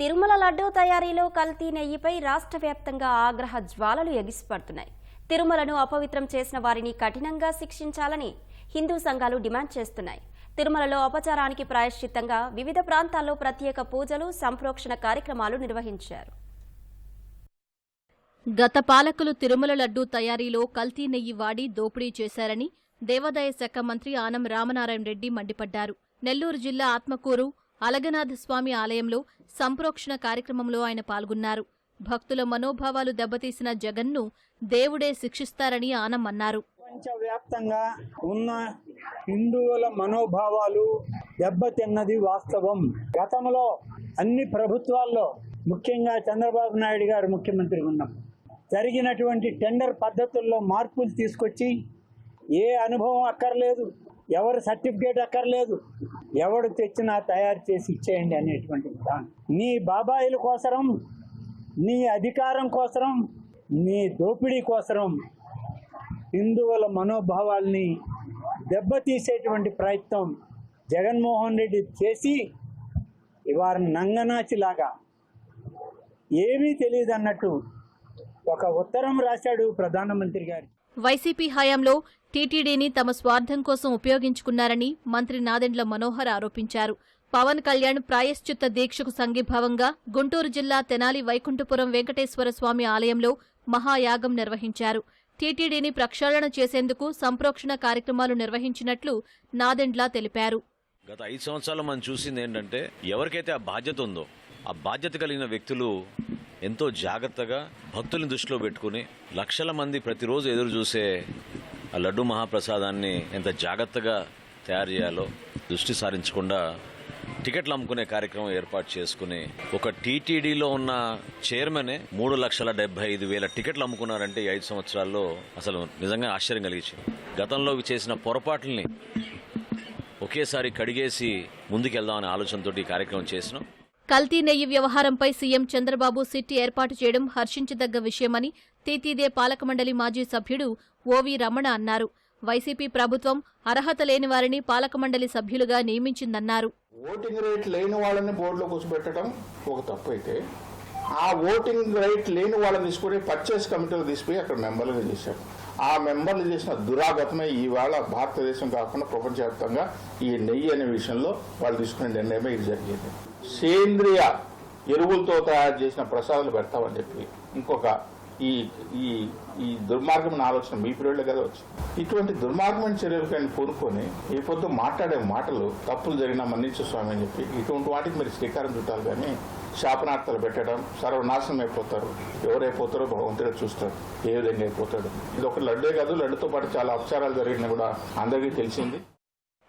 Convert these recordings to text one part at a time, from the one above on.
తిరుమల లడ్డూ తయారీలో కల్తీ నెయ్యిపై రాష్ట్ర వ్యాప్తంగా ఆగ్రహ జ్వాలలు ఎగిసిపడుతున్నాయి. తిరుమలను అపవిత్రం చేసిన వారిని కఠినంగా శిక్షించాలని హిందూ సంఘాలు డిమాండ్ చేస్తున్నాయి. తిరుమలలో అపచారానికి ప్రాయశ్చిత్తంగా వివిధ ప్రాంతాల్లో ప్రత్యేక పూజలు సంప్రోక్షణ కార్యక్రమాలు నిర్వహించారు. గత పాలకులు తిరుమల లడ్డూ తయారీలో కల్తీ నెయ్యి వాడి దోపిడీ చేశారని దేవాదాయ శాఖ మంత్రి ఆనం రామనారాయణ రెడ్డి మండిపడ్డారు. నెల్లూరు జిల్లా ఆత్మకూరు అలగనాథ స్వామి ఆలయంలో సంప్రోక్షణ కార్యక్రమంలో ఆయన పాల్గొన్నారు. భక్తుల మనోభావాలు దెబ్బతీసిన జగన్ను దేవుడే శిక్షిస్తారని ఆనం అన్నారు ప్రపంచవ్యాప్తంగా ఉన్న హిందువుల మనోభావాలు దెబ్బతిన్నది వాస్తవం. గతంలో అన్ని ప్రభుత్వాల్లో ముఖ్యంగా చంద్రబాబు నాయుడు గారు ముఖ్యమంత్రి ఉన్నాం జరిగినటువంటి టెండర్ పద్ధతుల్లో మార్పులు తీసుకొచ్చి ఏ అనుభవం అక్కర్లేదు. ఎవరు సర్టిఫికేట్ అక్కర్లేదు. ఎవడు తెచ్చినా తయారు చేసి ఇచ్చేయండి అనేటువంటి విధానం. నీ బాబాయిల కోసరం నీ అధికారం కోసరం నీ దోపిడీ కోసరం హిందువుల మనోభావాల్ని దెబ్బతీసేటువంటి ప్రయత్నం జగన్మోహన్ రెడ్డి చేసి వారిని నంగనాచిలాగా ఏమీ తెలియదు అన్నట్టు ఒక ఉత్తరం రాశాడు ప్రధానమంత్రి గారి. వైసీపీ హయాంలో టీటీడీని తమ స్వార్థం కోసం ఉపయోగించుకున్నారని మంత్రి నాదెండ్ల మనోహర్ ఆరోపించారు. పవన్ కళ్యాణ్ ప్రాయశ్చిత్త దీక్షకు సంఘీభావంగా గుంటూరు జిల్లా తెనాలి వైకుంఠపురం వెంకటేశ్వర స్వామి ఆలయంలో మహాయాగం నిర్వహించారు. టీటీడీని ప్రక్షాళన చేసేందుకు సంప్రోక్షణ కార్యక్రమాలు నిర్వహించినట్లు నాదెండ్ల తెలిపారు. గత ఐదు సంవత్సరాలు మనం చూసింది ఏంటంటే ఎవరికైతే ఆ బాధ్యత ఉందో ఆ బాధ్యత కలిగిన వ్యక్తులు ఎంతో జాగ్రత్తగా భక్తులను దృష్టిలో పెట్టుకుని లక్షల మంది ప్రతిరోజు ఎదురు చూసే ఆ లడ్డు మహాప్రసాదాన్ని ఎంత జాగ్రత్తగా తయారు చేయాలో దృష్టి సారించకుండా టికెట్లు అమ్ముకునే కార్యక్రమం ఏర్పాటు చేసుకుని ఒక టీటీడీలో ఉన్న చైర్మనే మూడు లక్షల డెబ్బై ఐదు వేల టికెట్లు అమ్ముకున్నారంటే ఐదు సంవత్సరాల్లో అసలు నిజంగా ఆశ్చర్యం కలిగించింది. గతంలో చేసిన పొరపాట్లని ఒకేసారి కడిగేసి ముందుకెళ్దామనే ఆలోచనతో ఈ కార్యక్రమం చేసినాం. కల్తీ నెయ్యి వ్యవహారంపై సీఎం చంద్రబాబు సిట్ ఏర్పాటు చేయడం హర్షించదగ్గ విషయమని తీతీదే పాలక మండలి మాజీ సభ్యుడు ఓవి రమణ అన్నారు. వైసీపీ ప్రభుత్వం అర్హత లేని వారిని పాలక మండలి సభ్యులుగా నియమించిందన్నారు. ఓటింగ్ రేట్ లేని వాళ్ళని బోర్డులో కూర్చోబెట్టడం ఒక తప్పు అయితే ఆ ఓటింగ్ రైట్ లేని వాళ్ళని తీసుకుని పర్చేస్ కమిటీలో తీసుకుని అక్కడ మెంబర్లుగా చేశారు. ఆ మెంబర్లు చేసిన దురాగతమే ఈవేళ భారతదేశం కాకుండా ప్రపంచవ్యాప్తంగా ఈ నెయ్యి అనే విషయంలో వాళ్ళు తీసుకునే నిర్ణయమే ఇది జరిగింది. సేంద్రియ ఎరువులతో తయారు చేసిన ప్రసాదాలు పెడతామని చెప్పి ఇంకొక ఈ ఈ ఈ దుర్మార్గమైన ఆలోచన మీ పిల్లలు కదా వచ్చింది ఇటువంటి దుర్మార్గమైన చర్యలకైనా కోరుకొని పూనుకొని ఈ పొద్దు మాట్లాడే మాటలు తప్పులు జరిగినా మన్నించు స్వామి అని చెప్పి ఇటువంటి వాటికి మీరు శ్రీకారం చుట్టాలి కానీ శాపనార్థాలు పెట్టడం సర్వనాశనం అయిపోతారు. ఎవరైపోతారో భగవంతుడే చూస్తారు ఏ విధంగా అయిపోతాడు? ఇది ఒక లడ్డే కాదు లడ్డుతో పాటు చాలా అపచారాలు జరిగినా కూడా అందరికీ తెలిసింది.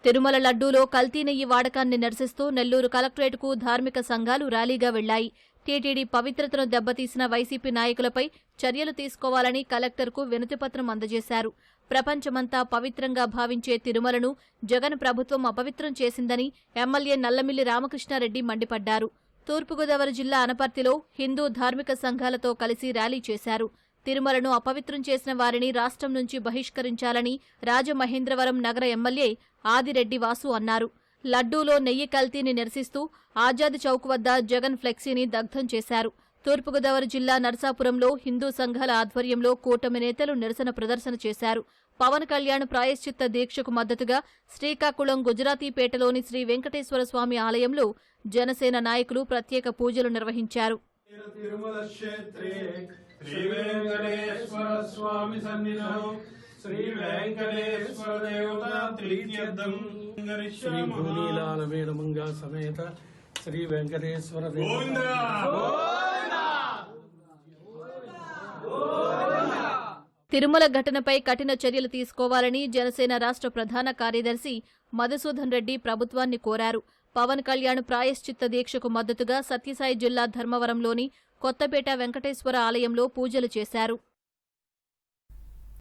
తిరుమల లడ్డూలో కల్తీ నెయ్యి వాడకాన్ని నిరసిస్తూ నెల్లూరు కలెక్టరేట్కు ధార్మిక సంఘాలు ర్యాలీగా వెళ్ళాయి టీటీడీ పవిత్రతను దెబ్బతీసిన వైసీపీ నాయకులపై చర్యలు తీసుకోవాలని కలెక్టర్కు వినతిపత్రం అందజేశారు. ప్రపంచమంతా పవిత్రంగా భావించే తిరుమలను జగన్ ప్రభుత్వం అపవిత్రం చేసిందని ఎమ్మెల్యే నల్లమిల్లి రామకృష్ణారెడ్డి మండిపడ్డారు. తూర్పుగోదావరి జిల్లా అనపర్తిలో హిందూ ధార్మిక సంఘాలతో కలిసి ర్యాలీ చేశారు. తిరుమలను అపవిత్రం చేసిన వారిని రాష్ట్రం నుంచి బహిష్కరించాలని రాజమహేంద్రవరం నగర ఎమ్మెల్యే ఆదిరెడ్డి వాసు అన్నారు. లడ్డూలో నెయ్యి కల్తీని నిరసిస్తూ ఆజాద్ చౌక్ వద్ద జగన్ ఫ్లెక్సీని దగ్ధం చేశారు. తూర్పుగోదావరి జిల్లా నర్సాపురంలో హిందూ సంఘాల ఆధ్వర్యంలో కూటమి నేతలు నిరసన ప్రదర్శన చేశారు. పవన్ కళ్యాణ్ ప్రాయశ్చిత్త దీక్షకు మద్దతుగా శ్రీకాకుళం గుజరాతీపేటలోని శ్రీ వెంకటేశ్వర స్వామి ఆలయంలో జనసేన నాయకులు ప్రత్యేక పూజలు నిర్వహించారు. తిరుమల క్షేత్రే శ్రీ వెంకటేశ్వర స్వామి సన్నిధౌ. శ్రీ వెంకటేశ్వర దేవత శ్రీ భూనీలాల వేణుమంగా సమేత శ్రీ వెంకటేశ్వర గోవింద. తిరుమల ఘటనపై కఠిన చర్యలు తీసుకోవాలని జనసేన రాష్ట్ర ప్రధాన కార్యదర్శి మధుసూదన్ రెడ్డి ప్రభుత్వాన్ని కోరారు. పవన్ కళ్యాణ్ ప్రాయశ్చిత్త దీక్షకు మద్దతుగా సత్యసాయి జిల్లా ధర్మవరంలోని కొత్తపేట వెంకటేశ్వర ఆలయంలో పూజలు చేశారు.